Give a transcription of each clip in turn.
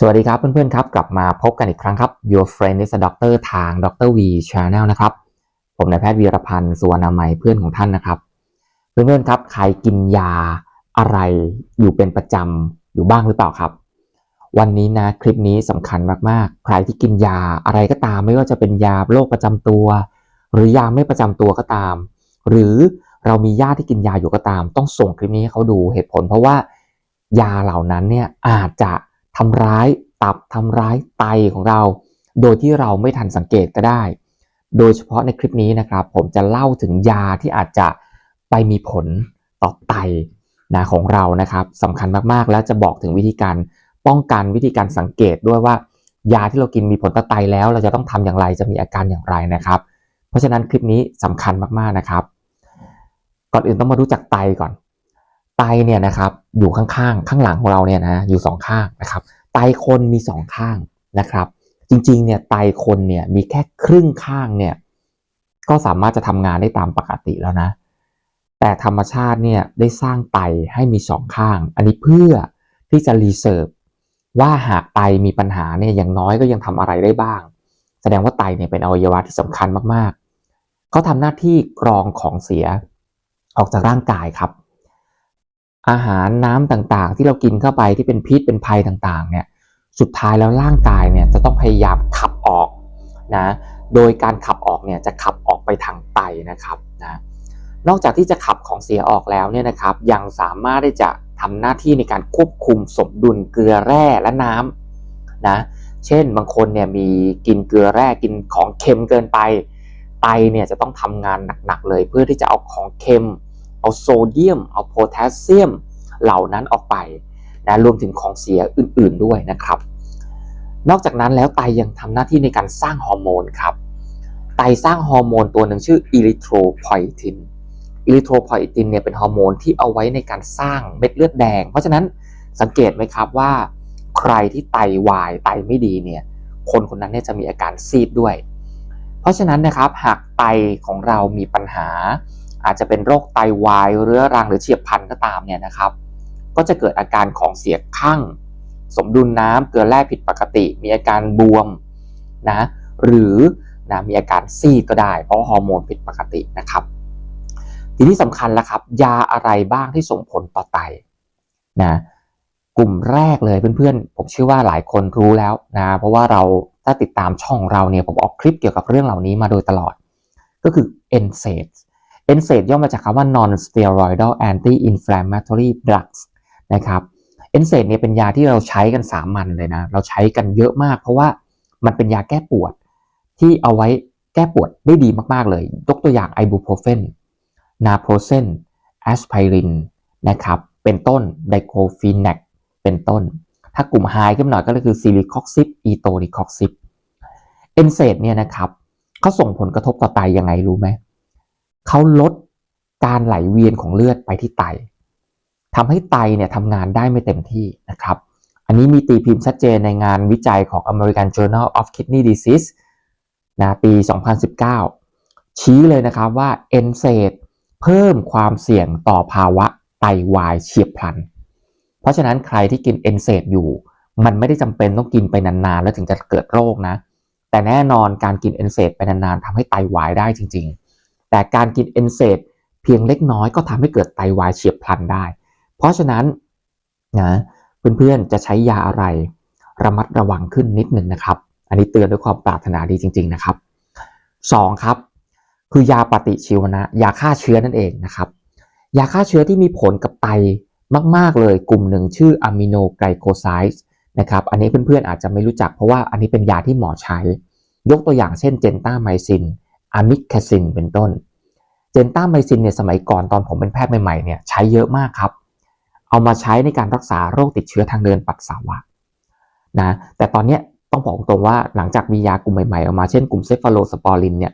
สวัสดีครับเพื่อนๆครับกลับมาพบกันอีกครั้งครับ Your Friend is a Doctor ทาง Dr. V Channel นะครับ ผมนายแพทย์วีรพันธ์สุวรรณมัยเพื่อนของท่านนะครับ เพื่อนๆครับใครกินยาอะไรอยู่เป็นประจำอยู่บ้างหรือเปล่าครับ วันนี้นะคลิปนี้สำคัญมากๆ ใครที่กินยาอะไรก็ตาม ไม่ว่าจะเป็นยาโรคประจำตัว หรือยาไม่ประจำตัวก็ตาม หรือเรามีญาติที่กินยาอยู่ก็ตาม ต้องส่งคลิปนี้ให้เขาดูเหตุผล เพราะว่ายาเหล่านั้นเนี่ยอาจจะ ทำร้ายตับทำร้ายไตของเรา โดยที่เราไม่ทันสังเกตก็ได้ โดยเฉพาะในคลิปนี้นะครับ ผมจะเล่าถึงยาที่อาจจะไปมีผลต่อไตนะของเรานะครับสำคัญมากๆ แล้วจะบอกถึงวิธีการป้องกันวิธีการสังเกตด้วยว่า ยาที่เรากินมีผลต่อไตแล้ว เราจะต้องทำอย่างไรจะมีอาการอย่างไรนะครับ เพราะฉะนั้นคลิปนี้สำคัญมากๆนะครับ ก่อนอื่นต้องมารู้จักไตก่อน ไตเนี่ยนะครับอยู่ข้างๆ ข้างหลังของเราเนี่ยนะอยู่สองข้างนะครับ ไตคนมีสองข้างนะครับ จริงๆเนี่ยไตคนเนี่ยมีแค่ครึ่งข้างเนี่ยก็สามารถจะทำงานได้ตามปกติแล้วนะ แต่ธรรมชาติเนี่ยได้สร้างไตให้มีสองข้าง อันนี้เพื่อที่จะรีเซิร์ฟว่าหากไตมีปัญหาเนี่ยอย่างน้อยก็ยังทำอะไรได้บ้าง แสดงว่าไตเนี่ยเป็นอวัยวะที่สำคัญมากๆเขาทำหน้าที่กรองของเสียออกจากร่างกายครับ อาหารน้ำต่างๆ ที่เรากินเข้าไปที่เป็นพิษเป็นภัยต่างๆเนี่ยสุดท้ายแล้วร่างกายเนี่ยจะต้องพยายามขับออกนะโดยการขับออกเนี่ยจะขับออกไปทางไตนะครับนะนอกจากที่จะขับของเสียออกแล้วเนี่ยนะครับยังสามารถที่จะทำหน้าที่ในการควบคุมสมดุลเกลือแร่และน้ำนะเช่นบางคนเนี่ยมีกินเกลือแร่กินของเค็มเกินไป ไตเนี่ยจะต้องทำงานหนักๆเลย เพื่อที่จะเอาของเค็ม เอาโซเดียม เอาโพแทสเซียม เหล่านั้นออกไปนะรวมถึงของเสียอื่นๆด้วยนะครับ นอกจากนั้นแล้วไตยังทำหน้าที่ในการสร้างฮอร์โมนครับ ไตสร้างฮอร์โมนตัวหนึ่งชื่ออิริโทรพอยตินอิริโทรพอยตินเนี่ยเป็นฮอร์โมนที่เอาไว้ในการสร้างเม็ดเลือดแดง เพราะฉะนั้นสังเกตไหมครับว่า ใครที่ไตวายไตไม่ดีเนี่ยคนคนนั้นเนี่ยจะมีอาการซีดด้วย เพราะฉะนั้นนะครับหากไตของเรามีปัญหา อาจจะเป็นโรคไตวายเรื้อรังหรือเฉียบพลันก็ตามเนี่ยนะครับ ก็จะเกิดอาการของเสียข้างสมดุลน้ำเกลือแร่ผิดปกติ มีอาการบวมนะหรือนะมีอาการซีดก็ได้ เพราะฮอร์โมนผิดปกตินะครับ ทีนี้สำคัญแล้วครับ ยาอะไรบ้างที่ส่งผลต่อไตนะกลุ่มแรกเลยเพื่อนๆ ผมเชื่อว่าหลายคนรู้แล้วนะเพราะว่าเราถ้าติดตามช่องเราเนี่ยผมออกคลิปเกี่ยวกับเรื่องเหล่านี้มาโดยตลอด ก็คือ n s a i d ย่อมาจากคำว่า non-steroidal anti-inflammatory drugs นะครับ NSAID เนี่ยเป็นยาที่เราใช้กันสามัญเลยนะ เราใช้กันเยอะมาก เพราะว่ามันเป็นยาแก้ปวด ที่เอาไว้แก้ปวดได้ดีมากๆเลย ยกตัวอย่างไอบูโพรเฟนนาโพรเซนแอสไพรินนะครับเป็นต้นไดโคฟีแนกเป็นต้น ถ้ากลุ่มไฮขึ้นหน่อยก็คือซิลิคอกซิปอีโตริคอกซิป NSAID เนี่ยนะครับเขาส่งผลกระทบต่อไตยังไงรู้ไหม เขาลดการไหลเวียนของเลือดไปที่ไตทำให้ไตเนี่ยทำงานได้ไม่เต็มที่นะครับ อันนี้มีตีพิมพ์ชัดเจนในงานวิจัยของ American Journal of Kidney Disease นะปี 2019 ชี้เลยนะครับว่า NSAID เพิ่มความเสี่ยงต่อภาวะไตวายเฉียบพลัน เพราะฉะนั้นใครที่กิน NSAID อยู่ มันไม่ได้จำเป็นต้องกินไปนานๆ แล้วถึงจะเกิดโรคนะ แต่แน่นอนการกิน NSAID ไปนานๆทำให้ไตวายได้จริง ๆ แต่การกิน NSAID เพียงเล็กน้อยก็ทำให้เกิดไตวายเฉียบพลันได้ เพราะฉะนั้นนะเพื่อนๆจะใช้ยาอะไรระมัดระวังขึ้นนิดหนึ่งนะครับ อันนี้เตือนด้วยความปรารถนาดีจริง ๆนะครับสองครับ คือยาปฏิชีวนะ ยาฆ่าเชื้อนั่นเองนะครับ ยาฆ่าเชื้อที่มีผลกับไตมาก ๆ เลยกลุ่มหนึ่งชื่ออะมิโนไกลโคไซด์นะครับ อันนี้เพื่อนๆอาจจะไม่รู้จักเพราะว่าอันนี้เป็นยาที่หมอใช้ ยกตัวอย่างเช่นเจนต้าไมซินอะมิคาซินเป็นต้น เจนต้าไมซินเนี่ยสมัยก่อนตอนผมเป็นแพทย์ใหม่ๆเนี่ยใช้เยอะมากครับ เอามาใช้ในการรักษาโรคติดเชื้อทางเดินปัสสาวะนะแต่ตอนนี้ต้องบอกตรงว่าหลังจากมียากลุ่มใหม่ๆออกมาเช่นกลุ่มเซฟาโลสปอรินเนี่ย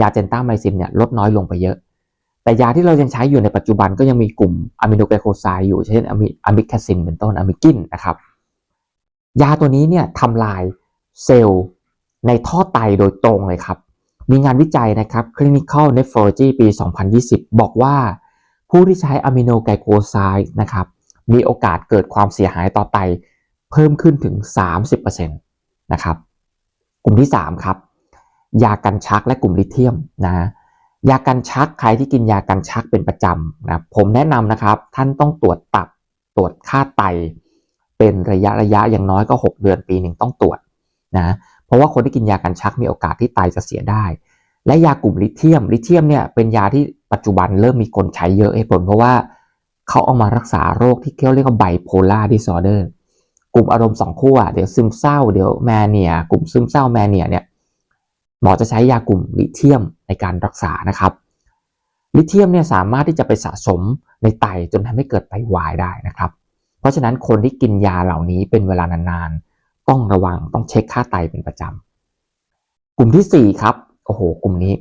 ยาเจนต้าไมซินเนี่ยลดน้อยลงไปเยอะ แต่ยาที่เรายังใช้อยู่ในปัจจุบันก็ยังมีกลุ่มอะมิโนไกลโคไซด์อยู่เช่นอะมิคาซินเป็นต้นอะมิกินนะครับยาตัวนี้เนี่ยทำลายเซลล์ในท่อไตโดยตรงเลยครับ มีงานวิจัยนะครับ Clinical Nephrology ปี 2020 บอกว่า ผู้ที่ใช้อะมิโนไกลโคไซด์นะครับ มีโอกาสเกิดความเสียหายต่อไตเพิ่มขึ้นถึง 30%นะครับ กลุ่มที่ 3 ครับ ยากันชักและกลุ่มลิเธียมนะยากันชักใครที่กินยากันชักเป็นประจำนะผมแนะนำนะครับ ท่านต้องตรวจตับตรวจค่าไต เป็นระยะระยะอย่างน้อยก็ 6 เดือนปีหนึ่งต้องตรวจนะ ราะว่าคนที่กินยากันชักมีโอกาสที่ไตจะเสียได้ และยากลุ่มลิเธียมลิเธียมเนี่ยเป็นยาที่ปัจจุบันเริ่มมีคนใช้เยอะให้ผลเพราะว่าเขาเอามารักษาโรคที่เขาเรียกว่าไบโพล่าดิซอร์เดอร์กลุ่มอารมณ์สองขั้วเดี๋ยวซึมเศร้าเดี๋ยวแมเนียกลุ่มซึมเศร้าแมเนียเนี่ยหมอจะใช้ยากลุ่มลิเธียมในการรักษานะครับลิเธียมเนี่ยสามารถที่จะไปสะสมในไตจนทำให้เกิดไตวายได้นะครับ เพราะฉะนั้นคนที่กินยาเหล่านี้เป็นเวลานานๆ ต้องระวังต้องเช็คค่าไตเป็นประจำ กลุ่มที่ 4 ครับ โอ้โห กลุ่มนี้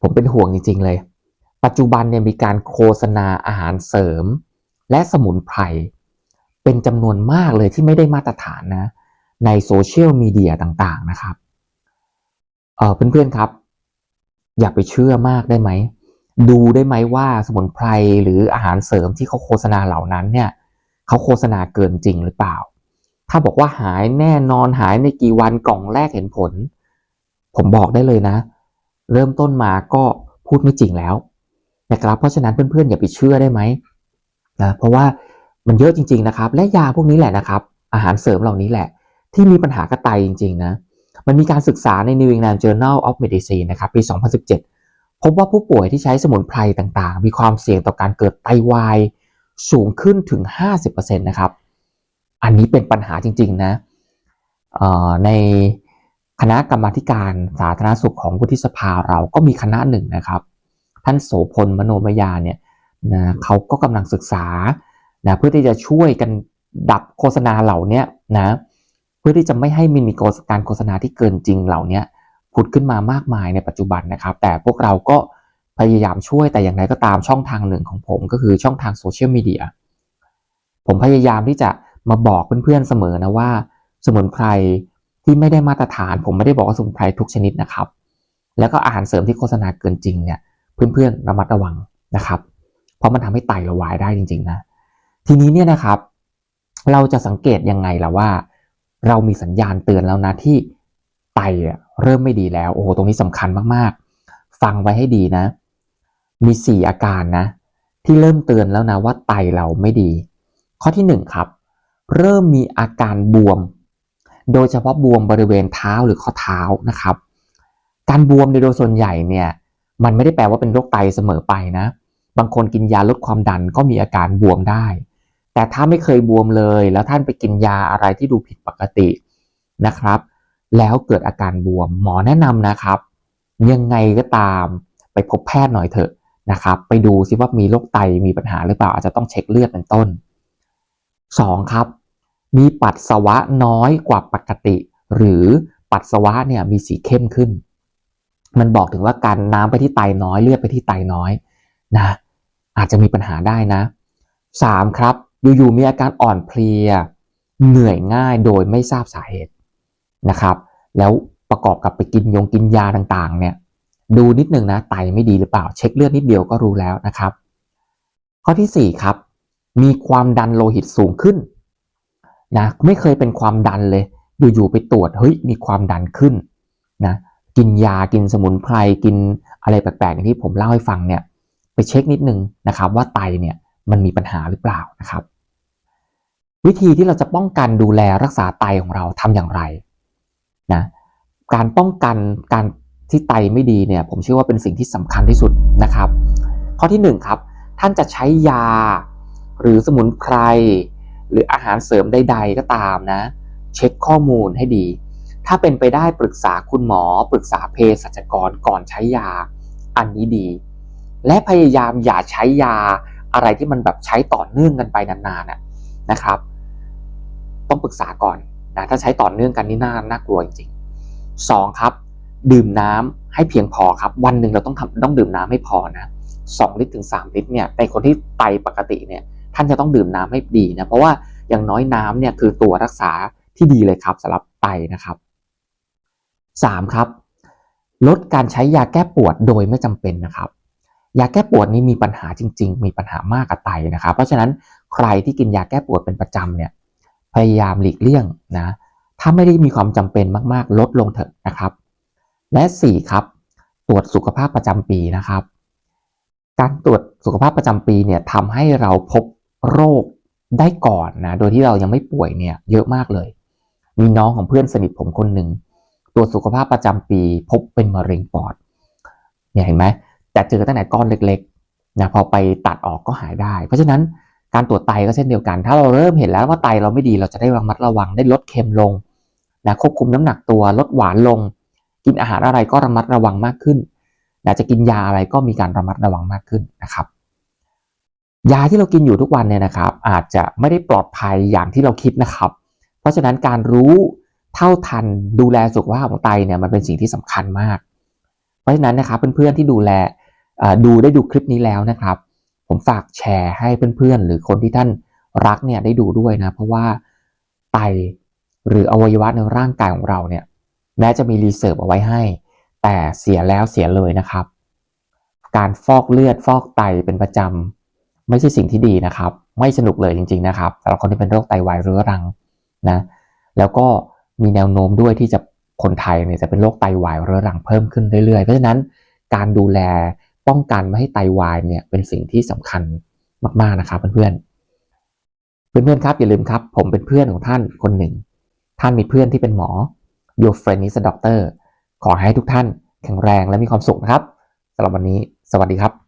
ผมเป็นห่วงจริง ๆ เลย ปัจจุบันเนี่ยมีการโฆษณาอาหารเสริม และสมุนไพรเป็นจำนวนมากเลยที่ไม่ได้มาตรฐานนะ ในโซเชียลมีเดียต่างๆนะครับ เออเพื่อนๆครับ อย่าไปเชื่อมากได้ไหม ดูได้ไหมว่าสมุนไพรหรืออาหารเสริมที่เขาโฆษณาเหล่านั้นเนี่ยเขาโฆษณาเกินจริงหรือเปล่า ถ้าบอกว่าหายแน่นอนหายในกี่วันกล่องแรกเห็นผล ผมบอกได้เลยนะ เริ่มต้นมาก็พูดไม่จริงแล้วนะครับเพราะฉะนั้นเพื่อนๆอย่าไปเชื่อได้ไหมนะเพราะว่ามันเยอะจริง ๆนะครับ และยาพวกนี้แหละนะครับ อาหารเสริมเหล่านี้แหละ ที่มีปัญหากระไตจริง ๆ นะ มันมีการศึกษาใน New England Journal of Medicine นะครับปี 2017 พบว่าผู้ป่วยที่ใช้สมุนไพรต่างๆ มีความเสี่ยงต่อการเกิดไตวายสูงขึ้นถึง 50%นะครับ อันนี้เป็นปัญหาจริง ๆ นะในคณะกรรมาการสาธารณสุขของวุฒิสภาเราก็มีคณะหนึ่งนะครับ ท่านโสพลมโนมยาเนี่ยนะเขาก็กำลังศึกษานะเพื่อที่จะช่วยกันดับโฆษณาเหล่านี้นะเพื่อที่จะไม่ให้มีมีการโฆษณาที่เกินจริงเหล่านี้ผุดขึ้นมามากมายในปัจจุบันนะครับ แต่พวกเราก็พยายามช่วยแต่อย่างไรก็ตามช่องทางหนึ่งของผมก็คือช่องทางโซเชียลมีเดียผมพยายามที่จะ มาบอกเพื่อนๆเสมอนะว่า สมุนไพรที่ไม่ได้มาตรฐาน ผมไม่ได้บอกว่าสมุนไพรทุกชนิดนะครับ แล้วก็อาหารเสริมที่โฆษณาเกินจริงเนี่ยเพื่อนๆระมัดระวังนะครับ เพราะมันทำให้ไตเราวายได้จริงๆนะทีนี้เนี่ยนะครับ เราจะสังเกตยังไงล่ะว่า เรามีสัญญาณเตือนแล้วนะที่ไตเริ่มไม่ดีแล้วโอ้โหตรงนี้สำคัญมากๆ ฟังไว้ให้ดีนะ มี 4 อาการนะ ที่เริ่มเตือนแล้วนะว่าไตเราไม่ดี ข้อที่ 1 ครับ เริ่มมีอาการบวม โดยเฉพาะบวมบริเวณเท้าหรือข้อเท้านะครับ การบวมในโดยส่วนใหญ่เนี่ยมันไม่ได้แปลว่าเป็นโรคไตเสมอไปนะ บางคนกินยาลดความดันก็มีอาการบวมได้ แต่ถ้าไม่เคยบวมเลย แล้วท่านไปกินยาอะไรที่ดูผิดปกตินะครับ แล้วเกิดอาการบวมหมอแนะนำนะครับ ยังไงก็ตามไปพบแพทย์หน่อยเถอะนะครับ ไปดูซิว่ามีโรคไตมีปัญหาหรือเปล่าอาจจะต้องเช็คเลือดเป็นต้น 2. ครับ มีปัสสาวะน้อยกว่าปกติ หรือปัสสาวะเนี่ยมีสีเข้มขึ้น มันบอกถึงว่าการน้ำไปที่ไตน้อยเลือดไปที่ไตน้อยนะอาจจะมีปัญหาได้นะ 3. ครับอยู่ๆมีอาการอ่อนเพลีย เหนื่อยง่ายโดยไม่ทราบสาเหตุนะครับ แล้วประกอบกับไปกินยงกินยาต่างๆ เนี่ย ดูนิดนึงนะไตไม่ดีหรือเปล่า เช็คเลือดนิดเดียวก็รู้แล้วนะครับ ข้อที่ 4 ครับ มีความดันโลหิตสูงขึ้น นะไม่เคยเป็นความดันเลย อยู่ๆไปตรวจเฮ้ยมีความดันขึ้นนะกินยากินสมุนไพรกินอะไรแปลกๆอย่างที่ผมเล่าให้ฟังเนี่ยไปเช็คนิดนึงนะครับว่าไตเนี่ยมันมีปัญหาหรือเปล่านะครับ วิธีที่เราจะป้องกันดูแลรักษาไตของเราทำอย่างไรนะการป้องกันการที่ไตไม่ดีเนี่ยผมเชื่อว่าเป็นสิ่งที่สำคัญที่สุดนะครับ ข้อที่1ครับท่านจะใช้ยาหรือสมุนไพร หรืออาหารเสริมใด ๆ ก็ตามนะ เช็คข้อมูลให้ดี ถ้าเป็นไปได้ปรึกษาคุณหมอ ปรึกษาเภสัชกรก่อนใช้ยา อันนี้ดี และพยายามอย่าใช้ยาอะไรที่มันแบบใช้ต่อเนื่องกันไปนานๆนะครับ ต้องปรึกษาก่อนนะถ้าใช้ต่อเนื่องกันนี่น่าน่ากลัวจริงๆสองครับ ดื่มน้ำให้เพียงพอครับ วันหนึ่งเราต้องทำต้องดื่มน้ำให้พอนะสองลิตรถึงสามลิตรเนี่ยในคนที่ไตปกติเนี่ย ท่านจะต้องดื่มน้ำให้ดีนะเพราะว่าอย่างน้อยน้ำเนี่ยคือตัวรักษาที่ดีเลยครับสำหรับไตนะครับสามครับ ลดการใช้ยาแก้ปวดโดยไม่จำเป็นนะครับ ยาแก้ปวดนี้มีปัญหาจริง ๆ มีปัญหามากกับไตนะครับ เพราะฉะนั้นใครที่กินยาแก้ปวดเป็นประจำเนี่ยพยายามหลีกเลี่ยงนะถ้าไม่ได้มีความจำเป็นมากๆ ลดลงเถอะนะครับ และ 4 ครับ ตรวจสุขภาพประจำปีนะครับ การตรวจสุขภาพประจำปีเนี่ยทำให้เราพบ โรคได้ก่อนนะ โดยที่เรายังไม่ป่วยเนี่ยเยอะมากเลย มีน้องของเพื่อนสนิทผมคนหนึ่งตรวจสุขภาพประจำปีพบเป็นมะเร็งปอด เนี่ยเห็นไหม แต่เจอตั้งแต่ก้อนเล็กๆนะพอไปตัดออกก็หายได้ เพราะฉะนั้นการตรวจไตก็เช่นเดียวกัน ถ้าเราเริ่มเห็นแล้วว่าไตเราไม่ดีเราจะได้ระมัดระวังได้ลดเค็มลงนะควบคุมน้ำหนักตัวลดหวานลง กินอาหารอะไรก็ระมัดระวังมากขึ้นนะจะกินยาอะไรก็มีการระมัดระวังมากขึ้นนะครับ ยาที่เรากินอยู่ทุกวันเนี่ยนะครับ อาจจะไม่ได้ปลอดภัยอย่างที่เราคิดนะครับ เพราะฉะนั้นการรู้เท่าทันดูแลสุขภาพของไตเนี่ยมันเป็นสิ่งที่สำคัญมาก เพราะฉะนั้นนะครับเพื่อนๆที่ดูแลดูได้ดูคลิปนี้แล้วนะครับ ผมฝากแชร์ให้เพื่อนๆ หรือคนที่ท่านรักเนี่ยได้ดูด้วยนะ เพราะว่าไตหรืออวัยวะในร่างกายของเราเนี่ยแม้จะมีรีเสิร์ฟเอาไว้ให้ แต่เสียแล้วเสียเลยนะครับ การฟอกเลือดฟอกไตเป็นประจำ ไม่ใช่สิ่งที่ดีนะครับ ไม่สนุกเลยจริง ๆ นะครับสำหรับคนที่เป็นโรคไตวายเรื้อรังนะแล้วก็มีแนวโน้มด้วยที่จะคนไทยเนี่ยจะเป็นโรคไตวายเรื้อรังเพิ่มขึ้นเรื่อยๆ เพราะฉะนั้นการดูแลป้องกันไม่ให้ไตวายเนี่ยเป็นสิ่งที่สำคัญมากๆนะครับเพื่อนๆ เพื่อนๆครับอย่าลืมครับผมเป็นเพื่อนของท่านคนหนึ่ง ท่านมีเพื่อนที่เป็นหมอ Your friend is a doctor ขอให้ทุกท่านแข็งแรงและมีความสุขนะครับสำหรับวันนี้ สวัสดีครับ